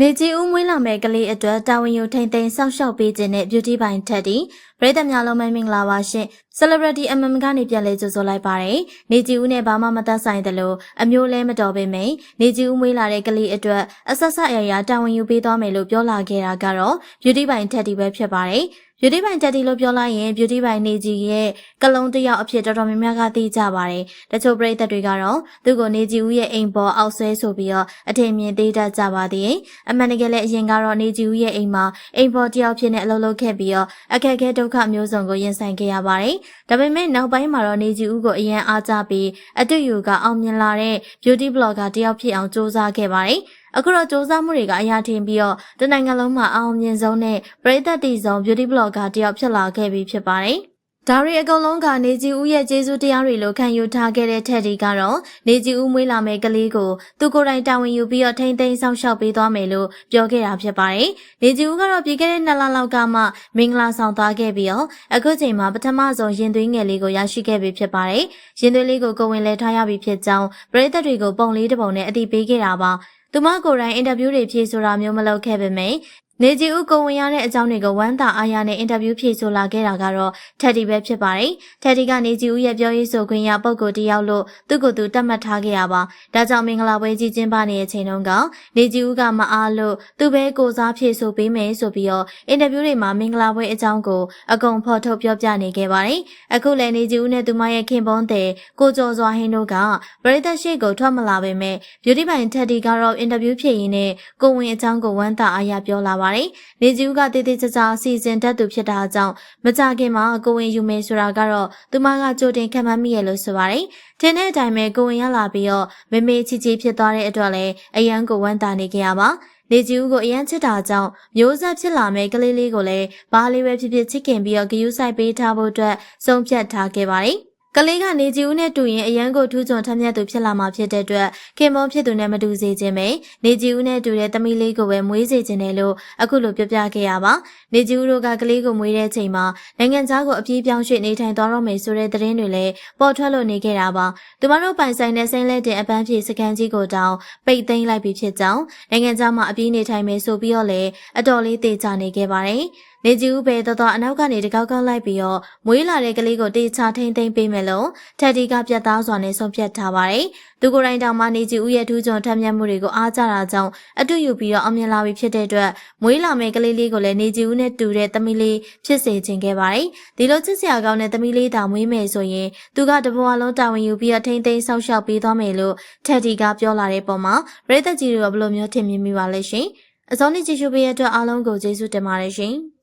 နေကြီးဦးမွေးလာမဲ့ကလေးအတွက်တာဝန်ယူထိန်သိမ်းစောင့်ရှောက်ပေးခြင်းနဲ့ beauty ဘိုင်ထက်တီပရိသတ်များလုံးမင်္ဂလာပါရှင် celebrity MM ကနေပြန်လဲကြိုဆိုလိုက်ပါတယ်နေကြီးဦးနဲ့ဘာမှမသက်ဆိုင်တယ်လို့အမျိုးလဲမတော်ပေမယ့်နေကြီးဦးမွေးလာတဲ့ကလေးအတွက်အဆက်ဆက်အရာတာဝန်ယူပေးသွားမယ်လို့ပြောလာခဲ့တာကတော့ beauty ဘိုင်ထက်တီပဲဖြစ်ပါတယ် beauty ဘိုင်တက်တီလို့ပြောလိုက်ရင် beauty ဘိုင်နေကြီးရဲ့ကလုံးတစ်ယောက်အဖြစ်တော်တော်များများကသိကြပါတယ်။တချို့ပရိသတ်တွေကတော့သူ့ကိုနေကြီးဦးရဲ့အိမ်ပေါ်အောက်ဆွဲဆိုပြီးတော့အထင်မြင်သေးတတ်ကြပါသေးတယ်။အမှန်တကယ်လည်းအရင်ကတော့နေကြီးဦးရဲ့အိမ်မှာအိမ်ပေါ်တစ်ယောက်ဖြစ်နေအလုပ်လုပ်ခဲ့ပြီးတော့အခက်အခဲဒုက္ခမျိုးစုံကိုရင်ဆိုင်ခဲ့ရပါတယ်။ဒါပေမဲ့နောက်ပိုင်းမှာတော့နေကြီးဦးကိုအရင်အားကြပြီးအတူယူကအောင်မြင်လာတဲ့ beauty blogger တစ်ယောက်ဖြစ်အောင်စူးစမ်းခဲ့ပါတယ်။ အခုတော့စ조사မှုတွေကအရာထင်ပြီးတော့တနိုင်ငံလုံးမှာအအောင်မြင်ဆုံးနဲ့ပရိသတ်တီဆုံး beauty blogger တယောက်ဖြစ်လာခဲ့ပြီဖြစ်ပါတယ်။ဒါရီအကုန်လုံးကနေကြီးဦးရဲ့ကျေးဇူးတရားတွေလို့ခံယူထားခဲ့တဲ့ထက်ဒီကတော့နေကြီးဦးမွေးလာမဲ့ကလေးကိုသူကိုယ်တိုင်တာဝန်ယူပြီးတော့ထိမ့်သိမ်းဆောင်ရှောက်ပေးသွားမယ်လို့ပြောခဲ့တာဖြစ်ပါတယ်။နေကြီးဦးကတော့ပြည်ခဲ့တဲ့နှစ်လလောက်ကမှမင်္ဂလာဆောင်သွားခဲ့ပြီးတော့အခုချိန်မှာပထမဆုံးရင်သွေးငယ်လေးကိုရရှိခဲ့ပြီဖြစ်ပါတယ်။ရင်သွေးလေးကိုကိုဝင်လဲထားရပြီဖြစ်ကြောင်းပရိသတ်တွေကိုပုံလေးတစ်ပုံနဲ့အတိပေးခဲ့တာပါ။ သူမကိုယ်တိုင်အင်တာဗျူးတွေဖြေဆိုတာမျိုးမလုပ်ခဲ့ပေမယ့် နေကြီးဦးကိုဝင်ရတဲ့အကြောင်းတွေကိုဝမ်းသာအားရနဲ့အင်တာဗျူးဖြေဆိုလာခဲ့တာကတော့ထက်ဒီပဲဖြစ်ပါတယ်။ထက်ဒီကနေကြီးဦးရဲ့ပြောရေးဆိုခွင့်ရပုံကိုတယောက်လို့သူ့ကိုယ်သူတတ်မှတ်ထားခဲ့ရပါ။ဒါကြောင့်မင်္ဂလာပွဲကြီးကျင်းပနေတဲ့အချိန်တုန်းကနေကြီးဦးကမအားလို့သူပဲကိုစားဖြေဆိုပေးမယ်ဆိုပြီးတော့အင်တာဗျူးတွေမှာမင်္ဂလာပွဲအကြောင်းကိုအကုန်ဖော်ထုတ်ပြောပြနေခဲ့ပါတယ်။အခုလည်းနေကြီးဦးနဲ့သူမရဲ့ခင်ပွန်းတဲ့ကိုကျော်စွာဟင်းတို့ကပရိသတ်ရှိကိုထွက်မလာပေမဲ့ beauty ပိုင်ထက်ဒီကတော့အင်တာဗျူးဖြေရင်းနဲ့ကိုဝင်အကြောင်းကိုဝမ်းသာအားရပြောလာပါတယ်။နေကြီးဦးကတည်တည်ကြကြအစီအစဉ်တက်သူဖြစ်တာကြောင့်မကြခင်မှာကိုဝင်ယူမယ်ဆိုတာကတော့သူမကကြိုတင်ခံမှန်းမိရလို့ဆိုပါတယ်။ထင်းတဲ့အတိုင်းပဲကိုဝင်ရလာပြီးတော့မေမေချီချီဖြစ်သွားတဲ့အတွက်လည်းအရန်ကိုဝမ်းသာနေကြရပါ။နေကြီးဦးကိုအရန်ချစ်တာကြောင့်မျိုးဆက်ဖြစ်လာမဲ့ကလေးလေးကိုလည်းဘားလေးပဲဖြစ်ဖြစ်ချစ်ခင်ပြီးတော့ဂယူးဆိုင်ပေးထားဖို့အတွက်ဆုံးဖြတ်ထားခဲ့ပါတယ်။ ကလေးကနေကြီးဦးနဲ့တူရင်အရန်ကိုထူးချွန်ထမ်းမြတ်သူဖြစ်လာမှာဖြစ်တဲ့အတွက်ခင်မွန်ဖြစ်သူနဲ့မတူစေခြင်းပဲနေကြီးဦးနဲ့တူတဲ့သမီးလေးကိုပဲမွေးစေခြင်းတယ်လို့အခုလိုပြောပြခဲ့ရပါနေကြီးဦးတို့ကကလေးကိုမွေးတဲ့ချိန်မှာနိုင်ငံသားကိုအပြေးပြောင်းရွှေ့နေထိုင်သွားတော့မယ်ဆိုတဲ့သတင်းတွေလည်းပေါ်ထွက်လို့နေခဲ့တာပါသူမတို့ပိုင်ဆိုင်တဲ့စိမ့်လက်တင်အပန်းဖြေစကန်ကြီးကိုတောင်ပိတ်သိမ်းလိုက်ပြီးဖြစ်ကြောင်းနိုင်ငံသားမှာအပြေးနေထိုင်မယ်ဆိုပြီးတော့လည်းအတော်လေးတေချနေခဲ့ပါတယ် နေကြီးဦးပဲတော်တော်အနောက်ကနေတကောက်ကောက်လိုက်ပြီးတော့မွေးလာတဲ့ကလေးကိုတေချာထိမ့်သိမ့်ပေးမယ်လို့ထက်ဒီကပြတ်သားစွာနဲ့ဆုံးဖြတ်ထားပါတယ်။သူကိုယ်တိုင်တောင်မှနေကြီးဦးရဲ့ထူးချွန်ထမ်းမြတ်မှုတွေကိုအားကြတာကြောင့်အတူယူပြီးတော့အောင်မြင်လာပြီဖြစ်တဲ့အတွက်မွေးလာမယ့်ကလေးလေးကိုလည်းနေကြီးဦးနဲ့တူတဲ့သမီးလေးဖြစ်စေခြင်းခဲ့ပါတယ်။ဒီလိုချစ်စရာကောင်းတဲ့သမီးလေးတောင်မွေးမယ်ဆိုရင်သူကတဘဝလုံးတာဝန်ယူပြီးတော့ထိမ့်သိမ်းဆောက်ရှောက်ပေးသွားမယ်လို့ထက်ဒီကပြောလာတဲ့ပုံမှာပရိသတ်ကြီးတွေကဘယ်လိုမျိုးထင်မြင်မိပါလဲရှင်။အစောနေ့ကြည့်ရှုပေးရတဲ့အတွက်အားလုံးကိုကျေးဇူးတင်ပါတယ်ရှင်။